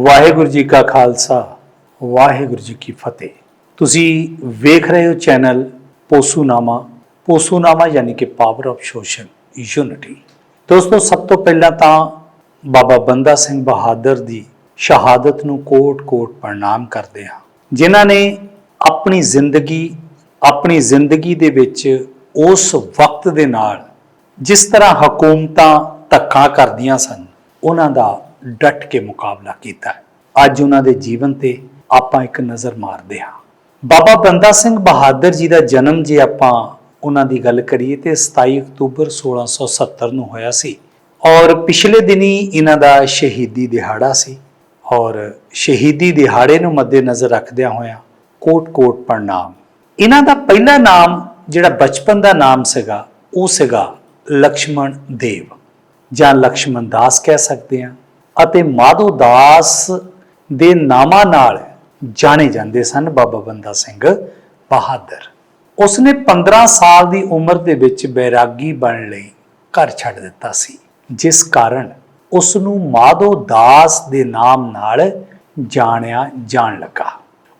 ਵਾਹਿਗੁਰੂ ਜੀ ਕਾ ਖਾਲਸਾ, ਵਾਹਿਗੁਰੂ ਜੀ ਕੀ ਫਤਿਹ। ਤੁਸੀਂ ਵੇਖ ਰਹੇ ਹੋ ਚੈਨਲ ਪੋਸੂਨਾਮਾ। ਪੋਸੂਨਾਮਾ ਯਾਨੀ ਕਿ ਪਾਵਰ ਆਫ ਸੋਸ਼ਲ ਯੂਨਿਟੀ ਦੋਸਤੋ, ਸਭ ਤੋਂ ਪਹਿਲਾਂ ਤਾਂ ਬਾਬਾ ਬੰਦਾ ਸਿੰਘ ਬਹਾਦਰ ਦੀ ਸ਼ਹਾਦਤ ਨੂੰ ਕੋਟ-ਕੋਟ ਪ੍ਰਣਾਮ ਕਰਦੇ ਹਾਂ। ਜਿਨ੍ਹਾਂ ਨੇ ਆਪਣੀ ਜ਼ਿੰਦਗੀ ਆਪਣੀ ਜ਼ਿੰਦਗੀ ਦੇ ਵਿੱਚ ਉਸ ਵਕਤ ਦੇ ਨਾਲ ਜਿਸ ਤਰ੍ਹਾਂ ਹਕੂਮਤਾਂ ਧੱਕਾ ਕਰਦੀਆਂ ਸਨ, ਉਹਨਾਂ ਦਾ ਡਟ ਕੇ ਮੁਕਾਬਲਾ ਕੀਤਾ। ਅੱਜ ਉਹਨਾਂ ਦੇ ਜੀਵਨ ਤੇ ਆਪਾਂ ਇੱਕ ਨਜ਼ਰ ਮਾਰਦੇ ਹਾਂ। ਬਾਬਾ ਬੰਦਾ ਸਿੰਘ ਬਹਾਦਰ ਜੀ ਦਾ ਜਨਮ ਜੇ ਆਪਾਂ ਉਹਨਾਂ ਦੀ ਗੱਲ ਕਰੀਏ ਤੇ 27 ਅਕਤੂਬਰ 1670 ਨੂੰ ਹੋਇਆ ਸੀ। ਔਰ ਪਿਛਲੇ ਦਿਨੀ ਇਹਨਾਂ ਦਾ ਸ਼ਹੀਦੀ ਦਿਹਾੜਾ ਸੀ। ਔਰ ਸ਼ਹੀਦੀ ਦਿਹਾੜੇ ਨੂੰ ਮੱਦੇਨਜ਼ਰ ਰੱਖਦਿਆਂ ਹੋਇਆਂ ਕੋਟ-ਕੋਟ ਪ੍ਰਣਾਮ। ਇਹਨਾਂ ਦਾ ਪਹਿਲਾ ਨਾਮ, ਜਿਹੜਾ ਬਚਪਨ ਦਾ ਨਾਮ ਸੀਗਾ, ਉਹ ਸੀਗਾ ਲక్ష్మణ ਦੇਵ। ਜਾਂ ਲక్ష్మణ ਦਾਸ ਕਹਿ ਸਕਦੇ ਆ ਅਤੇ ਮਾਧੋ ਦਾਸ ਦੇ ਨਾਮਾਂ ਨਾਲ ਜਾਣੇ ਜਾਂਦੇ ਸਨ ਬਾਬਾ ਬੰਦਾ ਸਿੰਘ ਬਹਾਦਰ। ਉਸਨੇ 15 ਸਾਲ ਦੀ ਉਮਰ ਦੇ ਵਿੱਚ ਬੈਰਾਗੀ ਬਣ ਲਈ, ਘਰ ਛੱਡ ਦਿੱਤਾ ਸੀ, ਜਿਸ ਕਾਰਨ ਉਸ ਨੂੰ ਮਾਧੋ ਦਾਸ ਦੇ ਨਾਮ ਨਾਲ ਜਾਣਿਆ ਜਾਣ ਲੱਗਾ।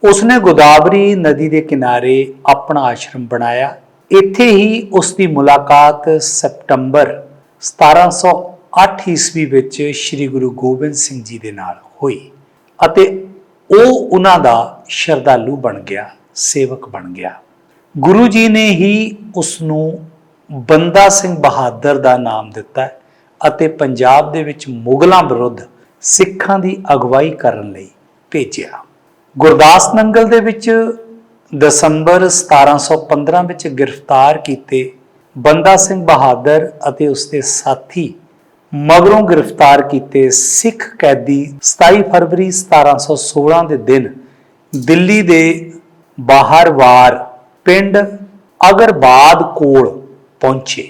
ਉਸਨੇ ਗੋਦਾਵਰੀ ਨਦੀ ਦੇ ਕਿਨਾਰੇ ਆਪਣਾ ਆਸ਼ਰਮ ਬਣਾਇਆ। ਇੱਥੇ ਹੀ ਉਸ ਦੀ ਮੁਲਾਕਾਤ ਸਪਟੰਬਰ 1700 8 ਈਸਵੀ ਵਿੱਚ ਸ੍ਰੀ ਗੁਰੂ ਗੋਬਿੰਦ ਸਿੰਘ ਜੀ ਦੇ ਨਾਲ ਹੋਈ ਅਤੇ ਉਹ ਉਹਨਾਂ ਦਾ ਸ਼ਰਧਾਲੂ ਬਣ ਗਿਆ, ਸੇਵਕ ਬਣ ਗਿਆ। ਗੁਰੂ ਜੀ ਨੇ ਹੀ ਉਸ ਨੂੰ ਬੰਦਾ ਸਿੰਘ ਬਹਾਦਰ ਦਾ ਨਾਮ ਦਿੱਤਾ ਅਤੇ ਪੰਜਾਬ ਦੇ ਵਿੱਚ ਮੁਗਲਾਂ ਵਿਰੁੱਧ ਸਿੱਖਾਂ ਦੀ ਅਗਵਾਈ ਕਰਨ ਲਈ ਭੇਜਿਆ। ਗੁਰਦਾਸ ਨੰਗਲ ਦੇ ਵਿੱਚ ਦਸੰਬਰ 1715 ਵਿੱਚ ਗ੍ਰਿਫਤਾਰ ਕੀਤੇ ਬੰਦਾ ਸਿੰਘ ਬਹਾਦਰ ਅਤੇ ਉਸਦੇ ਸਾਥੀ ਮਗਰੋਂ ਗ੍ਰਿਫਤਾਰ ਕੀਤੇ ਸਿੱਖ ਕੈਦੀ 27 ਫਰਵਰੀ 1716 ਦੇ ਦਿਨ ਦਿੱਲੀ ਦੇ ਬਾਹਰਵਾਰ ਪਿੰਡ ਅਗਰਬਾਦ ਕੋਲ ਪਹੁੰਚੇ।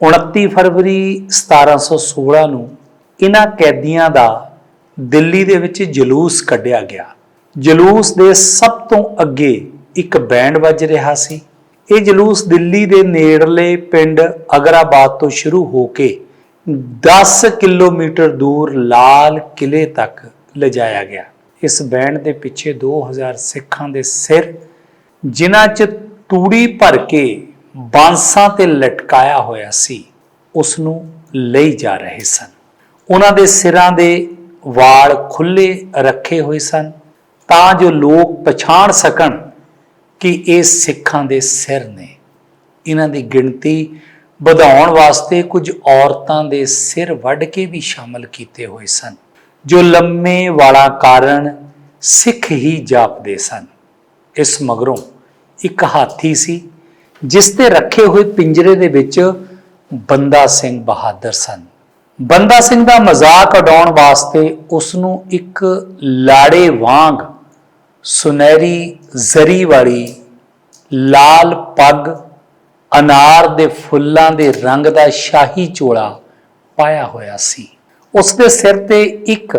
29 ਫਰਵਰੀ 1716 ਨੂੰ ਇਹਨਾਂ ਕੈਦੀਆਂ ਦਾ ਦਿੱਲੀ ਦੇ ਵਿੱਚ ਜਲੂਸ ਕੱਢਿਆ ਗਿਆ। ਜਲੂਸ ਦੇ ਸਭ ਤੋਂ ਅੱਗੇ ਇੱਕ ਬੈਂਡ ਵੱਜ ਰਿਹਾ ਸੀ। ਇਹ ਜਲੂਸ ਦਿੱਲੀ ਦੇ ਨੇੜਲੇ ਪਿੰਡ ਅਗਰਾਬਾਦ ਤੋਂ ਸ਼ੁਰੂ ਹੋ ਕੇ 10 ਕਿਲੋਮੀਟਰ ਦੂਰ ਲਾਲ ਕਿਲੇ ਤੱਕ ਲਿਜਾਇਆ ਗਿਆ। ਇਸ ਬੈਂਡ ਦੇ ਪਿੱਛੇ 2000 ਸਿੱਖਾਂ ਦੇ ਸਿਰ, ਜਿਨ੍ਹਾਂ 'ਚ ਤੂੜੀ ਭਰ ਕੇ ਬਾਂਸਾਂ ਤੇ ਲਟਕਾਇਆ ਹੋਇਆ ਸੀ ਉਸ ਨੂੰ ਲਈ ਜਾ ਰਹੇ ਸਨ। ਉਹਨਾਂ ਦੇ ਸਿਰਾਂ ਦੇ ਵਾਲ ਖੁੱਲੇ ਰੱਖੇ ਹੋਏ ਸਨ, ਤਾਂ ਜੋ ਲੋਕ ਪਛਾਣ ਸਕਣ ਕਿ ਇਹ ਸਿੱਖਾਂ ਦੇ ਸਿਰ ਨੇ। ਇਹਨਾਂ ਦੀ ਗਿਣਤੀ ਵਧਾਉਣ ਵਾਸਤੇ ਕੁਝ ਔਰਤਾਂ ਦੇ ਸਿਰ ਵੱਢ ਕੇ ਵੀ ਸ਼ਾਮਲ ਕੀਤੇ ਹੋਏ ਸਨ, ਜੋ ਲੰਮੇ ਵਾਲਾਂ ਕਾਰਨ ਸਿੱਖ ਹੀ ਜਾਪਦੇ ਸਨ। ਇਸ ਮਗਰੋਂ ਇੱਕ ਹਾਥੀ ਸੀ, ਜਿਸ ਤੇ ਰੱਖੇ ਹੋਏ ਪਿੰਜਰੇ ਦੇ ਵਿੱਚ ਬੰਦਾ ਸਿੰਘ ਬਹਾਦਰ ਸਨ। ਬੰਦਾ ਸਿੰਘ ਦਾ ਮਜ਼ਾਕ ਉਡਾਉਣ ਵਾਸਤੇ ਉਸ ਨੂੰ ਇੱਕ ਲਾੜੇ ਵਾਂਗ ਸੁਨਹਿਰੀ ਜ਼ਰੀ ਵਾਲੀ ਲਾਲ ਪੱਗ ਅਨਾਰ ਦੇ ਫੁੱਲਾਂ ਦੇ ਰੰਗ ਦਾ ਸ਼ਾਹੀ ਚੋਲਾ ਪਾਇਆ ਹੋਇਆ ਸੀ। ਉਸ ਦੇ ਸਿਰ ਤੇ ਇੱਕ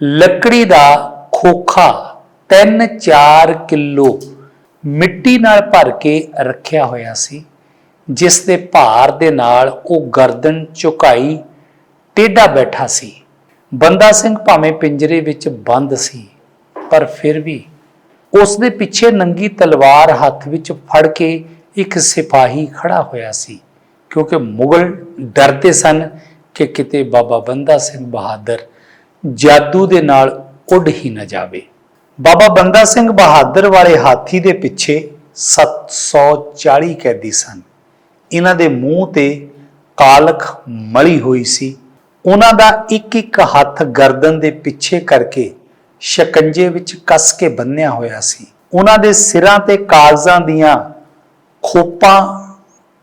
ਲੱਕੜੀ ਦਾ ਖੋਖਾ 3-4 ਕਿਲੋ ਮਿੱਟੀ ਨਾਲ ਭਰ ਕੇ ਰੱਖਿਆ ਹੋਇਆ ਸੀ, ਜਿਸ ਦੇ ਭਾਰ ਦੇ ਨਾਲ ਉਹ ਗਰਦਨ ਝੁਕਾਈ ਟੇਢਾ ਬੈਠਾ ਸੀ। ਬੰਦਾ ਸਿੰਘ ਭਾਵੇਂ ਪਿੰਜਰੇ ਵਿੱਚ ਬੰਦ ਸੀ, ਪਰ ਫਿਰ ਵੀ ਉਸ ਦੇ ਪਿੱਛੇ ਨੰਗੀ ਤਲਵਾਰ ਹੱਥ ਵਿੱਚ ਫੜ ਕੇ ਇੱਕ ਸਿਪਾਹੀ ਖੜਾ ਹੋਇਆ ਸੀ, ਕਿਉਂਕਿ ਮੁਗਲ ਡਰਦੇ ਸਨ ਕਿ ਕਿਤੇ ਬਾਬਾ ਬੰਦਾ ਸਿੰਘ ਬਹਾਦਰ ਜਾਦੂ ਦੇ ਨਾਲ ਉੱਡ ਹੀ ਨਾ ਜਾਵੇ। ਬਾਬਾ ਬੰਦਾ ਸਿੰਘ ਬਹਾਦਰ ਵਾਲੇ ਹਾਥੀ ਦੇ ਪਿੱਛੇ 740 ਕੈਦੀ ਸਨ। ਇਹਨਾਂ ਦੇ ਮੂੰਹ ਤੇ ਕਾਲਖ ਮਲੀ ਹੋਈ ਸੀ। ਉਹਨਾਂ ਦਾ ਇੱਕ ਇੱਕ ਹੱਥ ਗਰਦਨ ਦੇ ਪਿੱਛੇ ਕਰਕੇ ਸ਼ਿਕੰਜੇ ਵਿੱਚ ਕੱਸ ਕੇ ਬੰਨਿਆ ਹੋਇਆ ਸੀ। ਉਹਨਾਂ ਦੇ ਸਿਰਾਂ ਤੇ ਕਾਗਜ਼ਾਂ ਦੀਆਂ ਖੋਪਾਂ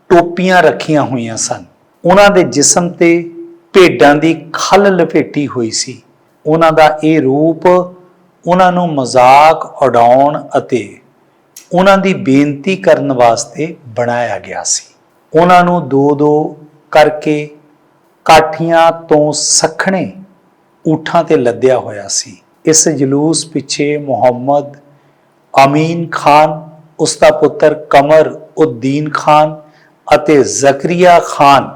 ਟੋਪੀਆਂ ਰੱਖੀਆਂ ਹੋਈਆਂ ਸਨ। ਉਹਨਾਂ ਦੇ ਜਿਸਮ ਤੇ ਭੇਡਾਂ ਦੀ ਖੱਲ ਲਪੇਟੀ ਹੋਈ ਸੀ। ਉਹਨਾਂ ਦਾ ਇਹ ਰੂਪ ਉਹਨਾਂ ਨੂੰ ਮਜ਼ਾਕ ਉਡਾਉਣ ਅਤੇ ਉਹਨਾਂ ਦੀ ਬੇਨਤੀ ਕਰਨ ਵਾਸਤੇ ਬਣਾਇਆ ਗਿਆ ਸੀ। ਉਹਨਾਂ ਨੂੰ ਦੋ ਦੋ ਕਰਕੇ ਕਾਠੀਆਂ ਤੋਂ ਸਖਣੇ ਊਠਾਂ ਤੇ ਲੱਦਿਆ ਹੋਇਆ ਸੀ। ਇਸ ਜਲੂਸ ਪਿੱਛੇ ਮੁਹੰਮਦ ਅਮੀਨ ਖਾਨ ਉਸ ਦਾ ਪੁੱਤਰ ਕਮਰ ਉਦੀਨ ਖਾਨ ਅਤੇ ਜ਼ਕਰੀਆ ਖਾਨ,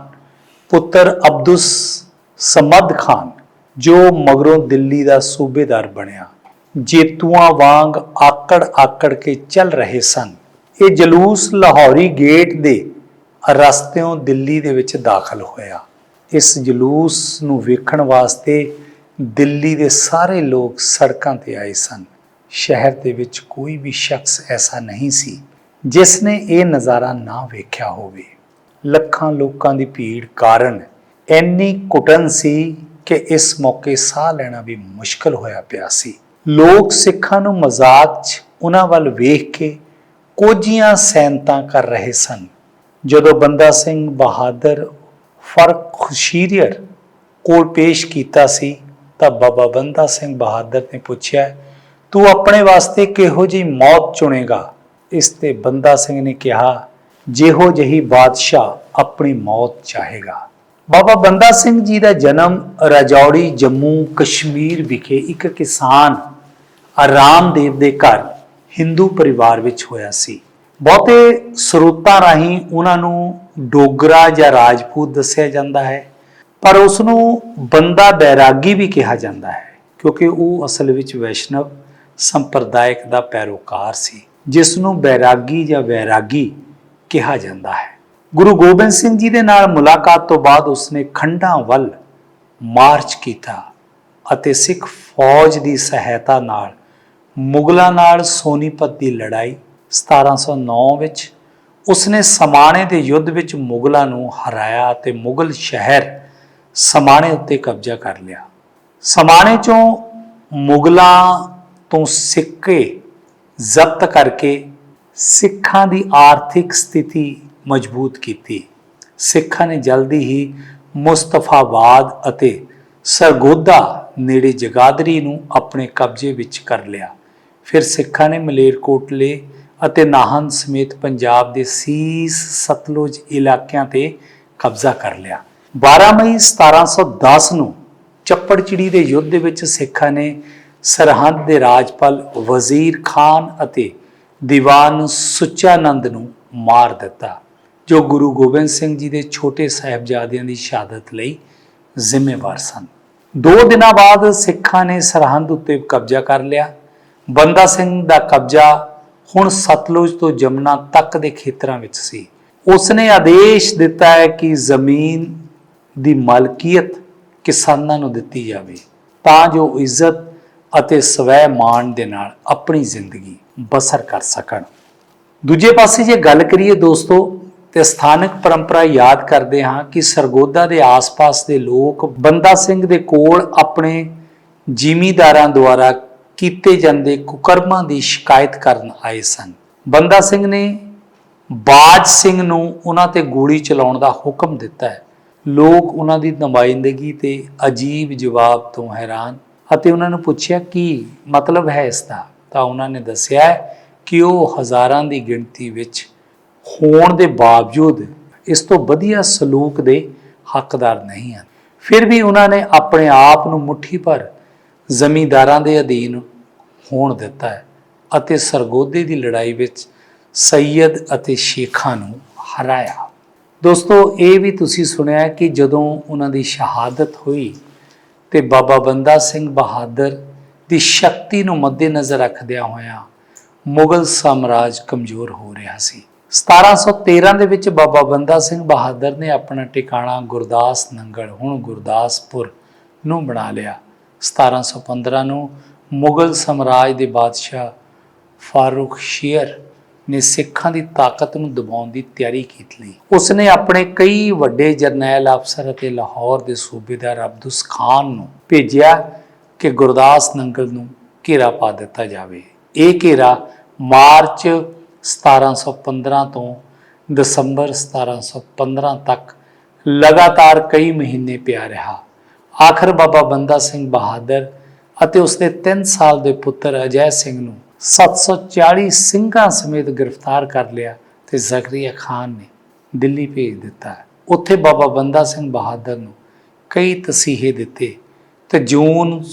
ਪੁੱਤਰ ਅਬਦੁਸ ਸਮਦ ਖਾਨ, ਜੋ ਮਗਰੋਂ ਦਿੱਲੀ ਦਾ ਸੂਬੇਦਾਰ ਬਣਿਆ। ਜੇਤੂਆਂ ਵਾਂਗ ਆਕੜ ਆਕੜ ਕੇ ਚੱਲ ਰਹੇ ਸਨ। ਇਹ ਜਲੂਸ ਲਾਹੌਰੀ ਗੇਟ ਦੇ ਰਸਤਿਓਂ ਦਿੱਲੀ ਦੇ ਵਿੱਚ ਦਾਖਲ ਹੋਇਆ। ਇਸ ਜਲੂਸ ਨੂੰ ਵੇਖਣ ਵਾਸਤੇ ਦਿੱਲੀ ਦੇ ਸਾਰੇ ਲੋਕ ਸੜਕਾਂ ਤੇ ਆਏ ਸਨ। ਸ਼ਹਿਰ ਦੇ ਵਿੱਚ ਕੋਈ ਵੀ ਸ਼ਖਸ ਐਸਾ ਨਹੀਂ ਸੀ ਜਿਸ ਨੇ ਇਹ ਨਜ਼ਾਰਾ ਨਾ ਵੇਖਿਆ ਹੋਵੇ। ਲੱਖਾਂ ਲੋਕਾਂ ਦੀ ਭੀੜ ਕਾਰਨ ਇੰਨੀ ਕੁਟਨ ਸੀ ਕਿ ਇਸ ਮੌਕੇ ਸਾਹ ਲੈਣਾ ਵੀ ਮੁਸ਼ਕਲ ਹੋਇਆ ਪਿਆ ਸੀ। ਲੋਕ ਸਿੱਖਾਂ ਨੂੰ ਮਜ਼ਾਕ 'ਚ ਉਹਨਾਂ ਵੱਲ ਵੇਖ ਕੇ ਕੋਝੀਆਂ ਸੈਨਤਾਂ ਕਰ ਰਹੇ ਸਨ। ਜਦੋਂ ਬੰਦਾ ਸਿੰਘ ਬਹਾਦਰ ਫ਼ਰਕ ਖੁਸ਼ੀਰੀਅਰ ਕੋਲ ਪੇਸ਼ ਕੀਤਾ ਸੀ, ਤਾਂ ਬਾਬਾ ਬੰਦਾ ਸਿੰਘ ਬਹਾਦਰ ਨੇ ਪੁੱਛਿਆ, ਤੂੰ ਆਪਣੇ ਵਾਸਤੇ ਕਿਹੋ ਜਿਹੀ ਮੌਤ ਚੁਣੇਗਾ? ਇਸ ਤੇ ਬੰਦਾ ਸਿੰਘ ਨੇ ਕਿਹਾ, ਜਿਹੋ ਜਿਹੀ ਬਾਦਸ਼ਾਹ ਆਪਣੀ ਮੌਤ ਚਾਹੇਗਾ। ਬਾਬਾ ਬੰਦਾ ਸਿੰਘ ਜੀ ਦਾ ਜਨਮ ਰਾਜੌੜੀ ਜੰਮੂ ਕਸ਼ਮੀਰ ਵਿਖੇ ਇੱਕ ਕਿਸਾਨ ਆਰਾਮਦੇਵ ਦੇ ਘਰ ਹਿੰਦੂ ਪਰਿਵਾਰ ਵਿੱਚ ਹੋਇਆ ਸੀ। ਬਹੁਤੇ ਸਰੋਤਾਂ ਰਾਹੀਂ ਉਹਨਾਂ ਨੂੰ ਡੋਗਰਾ ਜਾਂ ਰਾਜਪੂਤ ਦੱਸਿਆ ਜਾਂਦਾ ਹੈ, ਪਰ ਉਸ ਨੂੰ ਬੰਦਾ ਬੈਰਾਗੀ ਵੀ ਕਿਹਾ ਜਾਂਦਾ ਹੈ, ਕਿਉਂਕਿ ਉਹ ਅਸਲ ਵਿੱਚ ਵੈਸ਼ਨਵ ਸੰਪਰਦਾਇਕ ਦਾ ਪੈਰੋਕਾਰ ਸੀ। ਜਿਸ ਨੂੰ ਬੈਰਾਗੀ ਜਾਂ ਵੈਰਾਗੀ ਕਿਹਾ ਜਾਂਦਾ ਹੈ। ਗੁਰੂ ਗੋਬਿੰਦ ਸਿੰਘ ਜੀ ਦੇ ਨਾਲ ਮੁਲਾਕਾਤ ਤੋਂ ਬਾਅਦ ਉਸਨੇ ਖੰਡਾਂ ਵੱਲ ਮਾਰਚ ਕੀਤਾ ਅਤੇ ਸਿੱਖ ਫੌਜ ਦੀ ਸਹਾਇਤਾ ਨਾਲ ਮੁਗਲਾਂ ਨਾਲ ਸੋਨੀਪਤ ਦੀ ਲੜਾਈ 1709 ਵਿੱਚ ਉਸਨੇ ਸਮਾਣੇ ਦੇ ਯੁੱਧ ਵਿੱਚ ਮੁਗਲਾਂ ਨੂੰ ਹਰਾਇਆ ਅਤੇ ਮੁਗਲ ਸ਼ਹਿਰ ਸਮਾਣੇ ਉੱਤੇ ਕਬਜ਼ਾ ਕਰ ਲਿਆ। ਸਮਾਣੇ ਚੋਂ ਮੁਗਲਾਂ ਤੋਂ ਸਿੱਕੇ ਜ਼ਬਤ ਕਰਕੇ ਸਿੱਖਾਂ ਦੀ ਆਰਥਿਕ ਸਥਿਤੀ ਮਜ਼ਬੂਤ ਕੀਤੀ। ਸਿੱਖਾਂ ਨੇ ਜਲਦੀ ਹੀ ਮੁਸਤਫਾਬਾਦ ਅਤੇ ਸਰਗੋਦਾ ਨੇੜੇ ਜਗਾਦਰੀ ਨੂੰ ਆਪਣੇ ਕਬਜ਼ੇ ਵਿੱਚ ਕਰ ਲਿਆ। ਫਿਰ ਸਿੱਖਾਂ ਨੇ ਮਲੇਰਕੋਟਲੇ ਅਤੇ ਨਾਹਨ ਸਮੇਤ ਪੰਜਾਬ ਦੇ ਸੀਸ ਸਤਲੁਜ ਇਲਾਕਿਆਂ ਤੇ ਕਬਜ਼ਾ ਕਰ ਲਿਆ। 12 ਮਈ 1710 ਨੂੰ ਚੱਪੜਚਿੜੀ ਦੇ ਯੁੱਧ ਦੇ ਵਿੱਚ ਸਿੱਖਾਂ ਨੇ ਸਰਹੰਦ ਦੇ ਰਾਜਪਾਲ ਵਜ਼ੀਰ ਖਾਨ ਅਤੇ ਦੀਵਾਨ ਸੁੱਚਾਨੰਦ ਨੂੰ ਮਾਰ ਦਿੱਤਾ, ਜੋ ਗੁਰੂ ਗੋਬਿੰਦ ਸਿੰਘ ਜੀ ਦੇ ਛੋਟੇ ਸਾਹਿਬਜ਼ਾਦਿਆਂ ਦੀ ਸ਼ਹਾਦਤ ਲਈ ਜ਼ਿੰਮੇਵਾਰ ਸਨ। ਦੋ ਦਿਨਾਂ ਬਾਅਦ ਸਿੱਖਾਂ ਨੇ ਸਰਹੰਦ ਉੱਤੇ ਕਬਜ਼ਾ ਕਰ ਲਿਆ। ਬੰਦਾ ਸਿੰਘ ਦਾ ਕਬਜ਼ਾ ਹੁਣ ਸਤਲੁਜ ਤੋਂ ਜਮਨਾ ਤੱਕ ਦੇ ਖੇਤਰਾਂ ਵਿੱਚ ਸੀ। ਉਸਨੇ ਆਦੇਸ਼ ਦਿੱਤਾ ਹੈ ਕਿ ਜ਼ਮੀਨ ਦੀ ਮਾਲਕੀਅਤ ਕਿਸਾਨਾਂ ਨੂੰ ਦਿੱਤੀ ਜਾਵੇ, ਤਾਂ ਜੋ ਇੱਜ਼ਤ ਅਤੇ ਸਵੈ ਮਾਣ ਦੇ ਨਾਲ ਆਪਣੀ ਜ਼ਿੰਦਗੀ ਬਸਰ ਕਰ ਸਕਣ। ਦੂਜੇ ਪਾਸੇ ਜੇ ਗੱਲ ਕਰੀਏ ਦੋਸਤੋ, ਤੇ ਸਥਾਨਕ ਪਰੰਪਰਾ ਯਾਦ ਕਰਦੇ ਹਾਂ ਕਿ ਸਰਗੋਦਾ ਦੇ ਆਸ-ਪਾਸ ਦੇ ਲੋਕ ਬੰਦਾ ਸਿੰਘ ਦੇ ਕੋਲ ਆਪਣੇ ਜ਼ਿਮੀਦਾਰਾਂ ਦੁਆਰਾ ਕੀਤੇ ਜਾਂਦੇ ਕੁਕਰਮਾਂ ਦੀ ਸ਼ਿਕਾਇਤ ਕਰਨ ਆਏ ਸਨ। ਬੰਦਾ ਸਿੰਘ ਨੇ ਬਾਜ ਸਿੰਘ ਨੂੰ ਉਹਨਾਂ ਤੇ ਗੋਲੀ ਚਲਾਉਣ ਦਾ ਹੁਕਮ ਦਿੱਤਾ ਹੈ। ਲੋਕ ਉਹਨਾਂ ਦੀ ਨੁਮਾਇੰਦਗੀ ਤੇ ਅਜੀਬ ਜਵਾਬ ਤੋਂ ਹੈਰਾਨ ਅਤੇ ਉਹਨਾਂ ਨੂੰ ਪੁੱਛਿਆ, ਕੀ ਮਤਲਬ ਹੈ ਇਸ ਦਾ ਤਾਂ ਉਹਨਾਂ ਨੇ ਦੱਸਿਆ ਕਿ ਉਹ ਹਜ਼ਾਰਾਂ ਦੀ ਗਿਣਤੀ ਵਿੱਚ ਹੋਣ ਦੇ ਬਾਵਜੂਦ ਇਸ ਤੋਂ ਵਧੀਆ ਸਲੂਕ ਦੇ ਹੱਕਦਾਰ ਨਹੀਂ ਹਨ। ਫਿਰ ਵੀ ਉਹਨਾਂ ਨੇ ਆਪਣੇ ਆਪ ਨੂੰ ਮੁਠੀ ਭਰ ਜ਼ਮੀਂਦਾਰਾਂ ਦੇ ਅਧੀਨ ਹੋਣ ਦਿੱਤਾ ਹੈ ਅਤੇ ਸਰਗੋਦੇ ਦੀ ਲੜਾਈ ਵਿੱਚ ਸੈਯਦ ਅਤੇ ਸ਼ੇਖਾਂ ਨੂੰ ਹਰਾਇਆ। ਦੋਸਤੋ, ਇਹ ਵੀ ਤੁਸੀਂ ਸੁਣਿਆ ਕਿ ਜਦੋਂ ਉਹਨਾਂ ਦੀ ਸ਼ਹਾਦਤ ਹੋਈ ਤੇ ਬਾਬਾ ਬੰਦਾ ਸਿੰਘ ਬਹਾਦਰ ਦੀ ਸ਼ਕਤੀ ਨੂੰ ਮੱਦੇਨਜ਼ਰ ਰੱਖਦਿਆਂ ਹੋਇਆਂ ਮੁਗਲ ਸਾਮਰਾਜ ਕਮਜ਼ੋਰ ਹੋ ਰਿਹਾ ਸੀ। 1713 ਦੇ ਵਿੱਚ ਬਾਬਾ ਬੰਦਾ ਸਿੰਘ ਬਹਾਦਰ ਨੇ ਆਪਣਾ ਟਿਕਾਣਾ ਗੁਰਦਾਸ ਨੰਗਲ, ਹੁਣ ਗੁਰਦਾਸਪੁਰ ਨੂੰ ਬਣਾ ਲਿਆ। 1715 ਨੂੰ ਮੁਗਲ ਸਾਮਰਾਜ ਦੇ ਬਾਦਸ਼ਾਹ ਫਾਰੂਕ ਸ਼ੀਰ ਨੇ ਸਿੱਖਾਂ ਦੀ ਤਾਕਤ ਨੂੰ ਦਬਾਉਣ ਦੀ ਤਿਆਰੀ ਕੀਤੀ ਲਈ। ਉਸਨੇ ਆਪਣੇ ਕਈ ਵੱਡੇ ਜਰਨੈਲ ਅਫਸਰ ਅਤੇ ਲਾਹੌਰ ਦੇ ਸੂਬੇਦਾਰ ਅਬਦੁਸ ਖਾਨ ਨੂੰ ਭੇਜਿਆ ਕਿ ਗੁਰਦਾਸ ਨੰਗਲ ਨੂੰ ਘੇਰਾ ਪਾ ਦਿੱਤਾ ਜਾਵੇ। ਇਹ ਘੇਰਾ ਮਾਰਚ 1715 ਤੋਂ ਦਸੰਬਰ 1715 ਤੱਕ ਲਗਾਤਾਰ ਕਈ ਮਹੀਨੇ ਪਿਆ ਰਿਹਾ। ਆਖਰ ਬਾਬਾ ਬੰਦਾ ਸਿੰਘ ਬਹਾਦਰ ਅਤੇ ਉਸਦੇ 3 ਸਾਲ ਦੇ ਪੁੱਤਰ ਅਜੈ ਸਿੰਘ ਨੂੰ 740 ਸਿੰਘਾਂ ਸਮੇਤ ਗ੍ਰਿਫਤਾਰ ਕਰ ਲਿਆ ਤੇ ਜ਼ਕਰੀਆ ਖਾਨ ਨੇ ਦਿੱਲੀ ਭੇਜ ਦਿੱਤਾ। ਉੱਥੇ ਬਾਬਾ ਬੰਦਾ ਸਿੰਘ ਬਹਾਦਰ ਨੂੰ ਕਈ ਤਸੀਹੇ ਦਿੱਤੇ ਤੇ ਜੂਨ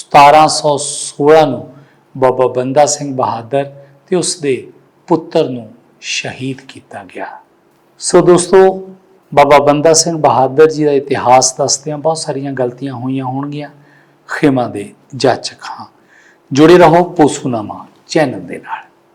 1716 ਨੂੰ ਬਾਬਾ ਬੰਦਾ ਸਿੰਘ ਬਹਾਦਰ ਤੇ ਉਸਦੇ ਪੁੱਤਰ ਨੂੰ ਸ਼ਹੀਦ ਕੀਤਾ ਗਿਆ। ਸੋ ਦੋਸਤੋ, ਬਾਬਾ ਬੰਦਾ ਸਿੰਘ ਬਹਾਦਰ ਜੀ ਦਾ ਇਤਿਹਾਸ ਦੱਸਦਿਆਂ ਬਹੁਤ ਸਾਰੀਆਂ ਗਲਤੀਆਂ ਹੋਈਆਂ ਹੋਣਗੀਆਂ। ਖਿਮਾ ਦੇ ਜਾਚਕ ਹਾਂ। ਜੁੜੇ ਰਹੋ ਪੋਸੂਨਾਮਾ। ਚੈਨਲ ਦੇ ਨਾਲ